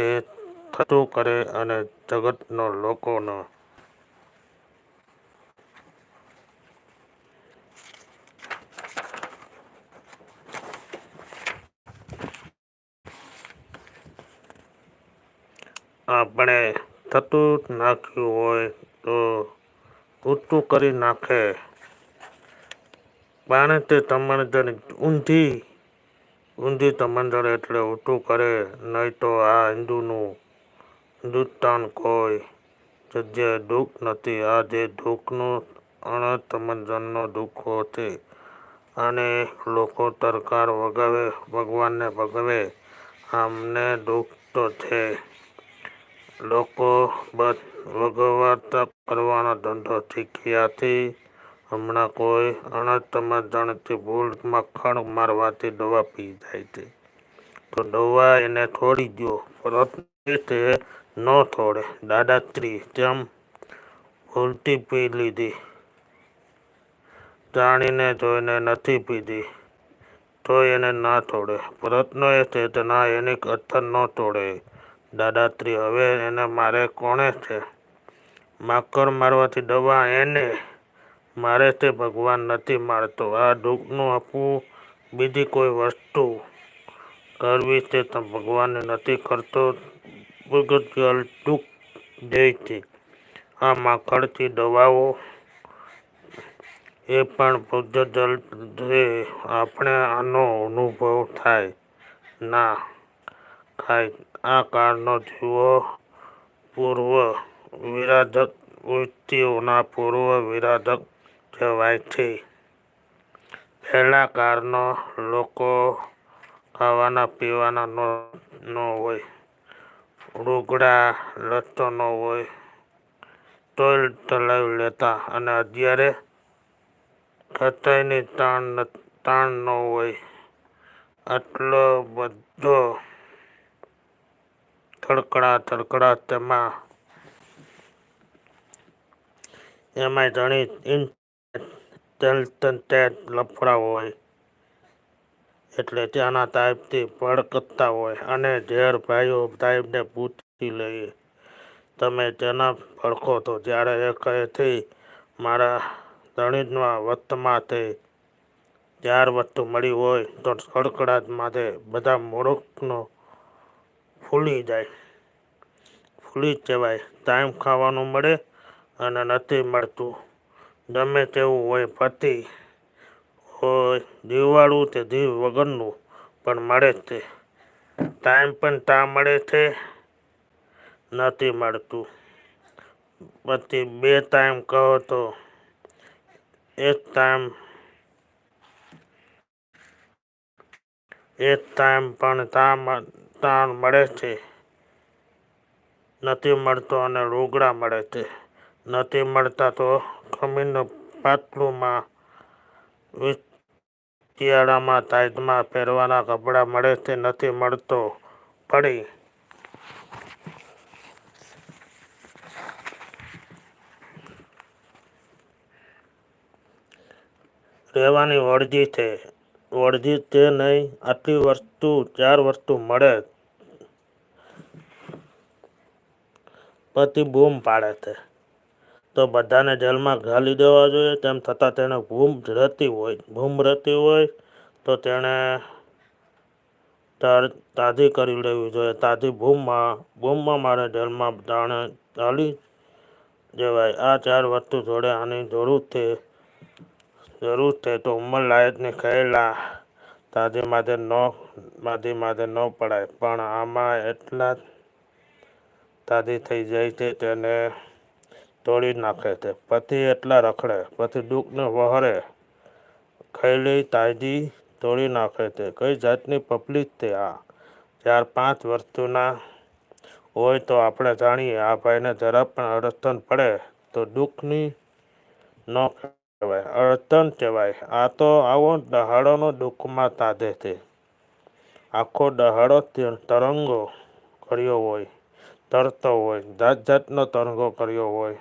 તે થતું કરે અને જગતનો લોકોનો આપણે થતું નાખ્યું હોય તો ઊંચું કરી નાખે. પાણી તે સમંદર ઊંધી ઊંધી તમંદર એટલે ઊઠું કરે નહીં તો આ હિન્દુનું હિન્દુસ્તાન કોઈ જગ્યાએ દુઃખ નથી. આ જે દુઃખનું અણ સમંદરનો દુઃખો છે અને લોકો તરકાર વગાવે, ભગવાનને ભગવે, આમને દુઃખ તો છે. લોકો બસ ભગવત કરવાનો ધંધો શીખ્યાથી હમણાં કોઈ અણતમાં જણથી ભૂલ મક્ખણ મારવાથી દવા પી જાય છે. તો દવા એને છોડી દો પરંતુ છે ન છોડે દાદાશ્રી જેમ ભૂલથી પી લીધી, જાણીને જોઈને નથી પીધી, તો એને ના છોડે પ્રશ્ન એ છે કે ના, એની કથન ન તોડે. દાદાશ્રી હવે એને મારે કોણે છે? માકર મારવાથી દવા એને મારે તે ભગવાન નથી મારતો. આ દુઃખનું આપવું બીજી કોઈ વસ્તુ કરવી તે ભગવાનને નથી કરતો. ભૂગર્ભજલ દુઃખ જયથી આ માખણથી દવાઓ એ પણ ભૂગર્ભજલ જે આપણે આનો અનુભવ થાય. ના, ખાય. આ કાળનો જીવો પૂર્વ વિરાધક વૃત્તિઓના પૂર્વ વિરાધક કહેવાય છે. પહેલાં કારનો લોકો ખાવાના પીવાના ન હોય. રૂગડા લતો ન હોય. તોય ચલાવી લેતા અને અત્યારે ખતાઈની તાણ તાણ ન હોય. આટલો બધો થડકડા થડકડા તેમાં, એમાંય ઘણી ઇન્ટેલિજન્ટ લફડા હોય. એટલે ત્યાંના સાહેબથી ભડકતા હોય અને ઝેર ભાઈઓ સાહેબને પૂછી લઈએ તમે તેના ભડકો તો જ્યારે એ કહેથી મારા ધણીના વતમાં તે ચાર વસ્તુ મળી હોય તો કડકડાટ માથે બધા મૂર્ખનો ફૂલી જાય. ફૂલી જવાય. ટાઈમ ખાવાનું મળે અને નથી મળતું. ગમે તેવું હોય પતિ, હોય જીવવાળું તે જીવ વગરનું, પણ મળે છે ટાઈમ પણ તા મળે છે, નથી મળતું. પછી બે ટાઈમ કહો તો, એક ટાઈમ એક ટાઈમ પણ તા તાણ મળે છે. નથી મળતો અને રૂગડા મળે છે. નથી મળતા તો ખમીરનું પાતળુંમાં શિયાળામાં તાજમાં પહેરવાના કપડાં મળે છે નથી મળતો. પડી. રહેવાની વળજી છે. વળજી તે નહીં, આટલી વસ્તુ ચાર વસ્તુ મળે. પતિ બૂમ પાડે છે. તો બધાને જેલમાં ઘાલી દેવા જોઈએ. તેમ છતાં તેને ભૂમ રહેતી હોય ભૂમ રહેતી હોય તો તેણે તાજી કરી લેવી જોઈએ. તાજી ભૂમમાં ભૂમમાં મારે જેલમાં જાણે ચાલી જવાય આ ચાર વસ્તુ જોડે આની જરૂર છે. જરૂર છે તો ઉંમર લાયકની ખેલા તાજી માથે ન માથી માથે ન પડાય. પણ આમાં એટલા તાજી થઈ જાય છે. તેને તોડી નાખે છે. પતિ એટલા રખડે, પછી દુઃખને વહરે. ખૈલી તાજી તોડી નાખે છે. કઈ જાતની પબ્લિક છે આ? ચાર પાંચ વસ્તુના હોય તો આપણે જાણીએ. આ ભાઈને જરા પણ અડચણ પડે તો દુઃખની ન કહેવાય, અડચણ કહેવાય. આ તો આવો દહાડોનો દુઃખમાં તાધે છે. આખો દહાડો તરંગો કર્યો હોય, તરતો હોય જાત જાતનો તરંગો કર્યો હોય.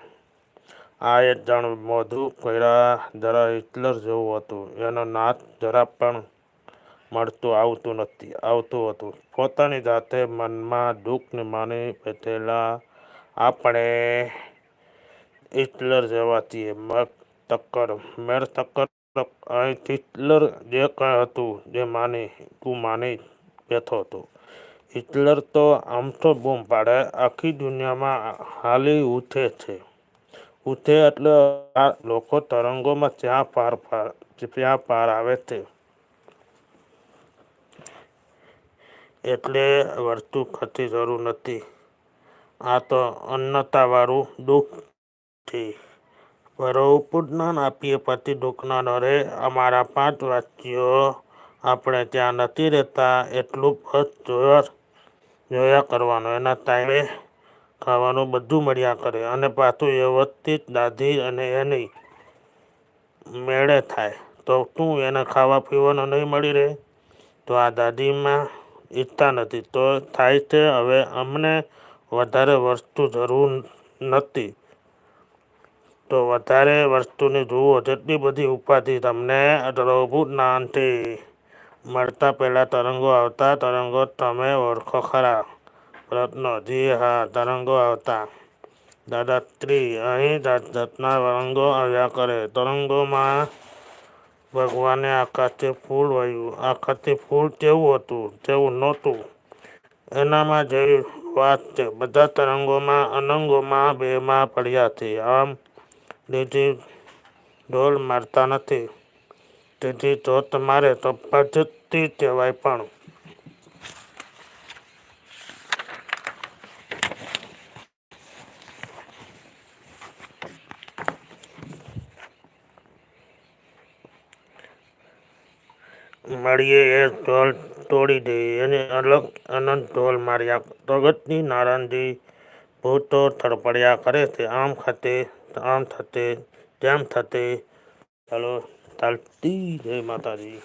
આ એક જણ મોઢું કર્યા જરા હિટલર જેવું હતું. એનો નાથ જરા પણ મળતું આવતું નથી, આવતું હતું. પોતાની જાતે મનમાં દુઃખને માની બેઠેલા આપણે હિટલર જેવા છીએ. ટક્કર, મેળ ટક્કર. અહીં હિટલર જે કંઈ હતું જે માની, તું માની બેઠો હતો. હિટલર તો આમ તો બૂમ પાડે, આખી દુનિયામાં હાલી ઉઠે છે. ઉઠે એટલે લોકો તરંગોમાં ત્યાં પાર પાર ત્યાં પાર આવે છે એટલે વર્તું ખતી જરૂર નથી. આ તો અન્નતાવાળું દુઃખ છે. જ્ઞાન આપીએ પતિ દુઃખના ડરે અમારા પાંચ વાક્યો આપણે ત્યાં નથી રહેતા, એટલું બસ જોયા જોયા કરવાનું. એના ટાઈમે ખાવાનું બધું મળ્યા કરે અને પાછું વ્યવસ્થિત દાદી અને એની મેળે થાય. તો તું એને ખાવા પીવાનું નહીં મળી રહે? તો આ દાદીમાં ઈચ્છતા નથી. તો થાય છે હવે અમને વધારે વસ્તુ જરૂર નથી. તો વધારે વસ્તુની જુઓ, જેટલી બધી ઉપાધિ તમને પ્રભુ જ્ઞાનથી મળતા પહેલાં તરંગો આવતા તરંગો તમે ઓળખો ખરા. પ્રશ્નો જી હા તરંગો આવતા. દાદાત્રી અહીં જાત જાતના તરંગો આવ્યા કરે. તરંગોમાં ભગવાને આકાશથી ફૂલ વહ્યું આકાશથી ફૂલ કેવું હતું તેવું નહોતું. એનામાં જેવી વાત છે. બધા તરંગોમાં અનંગોમાં બેમાં પડ્યા છે. આમ લીધી ઢોલ મારતા નથી. તેથી જો તમારે તો પદ્ધતિ કહેવાય પણ મળીએ એ ઢોલ તોડી દઈએ એને અલગ અનંત ઢોલ માર્યા. પ્રગટની નારાયણજી ભૂતો થડપડ્યા કરે છે, આમ ખાતે આમ થતે, તેમ થતે. ચાલો, ચાલતી જય માતાજી.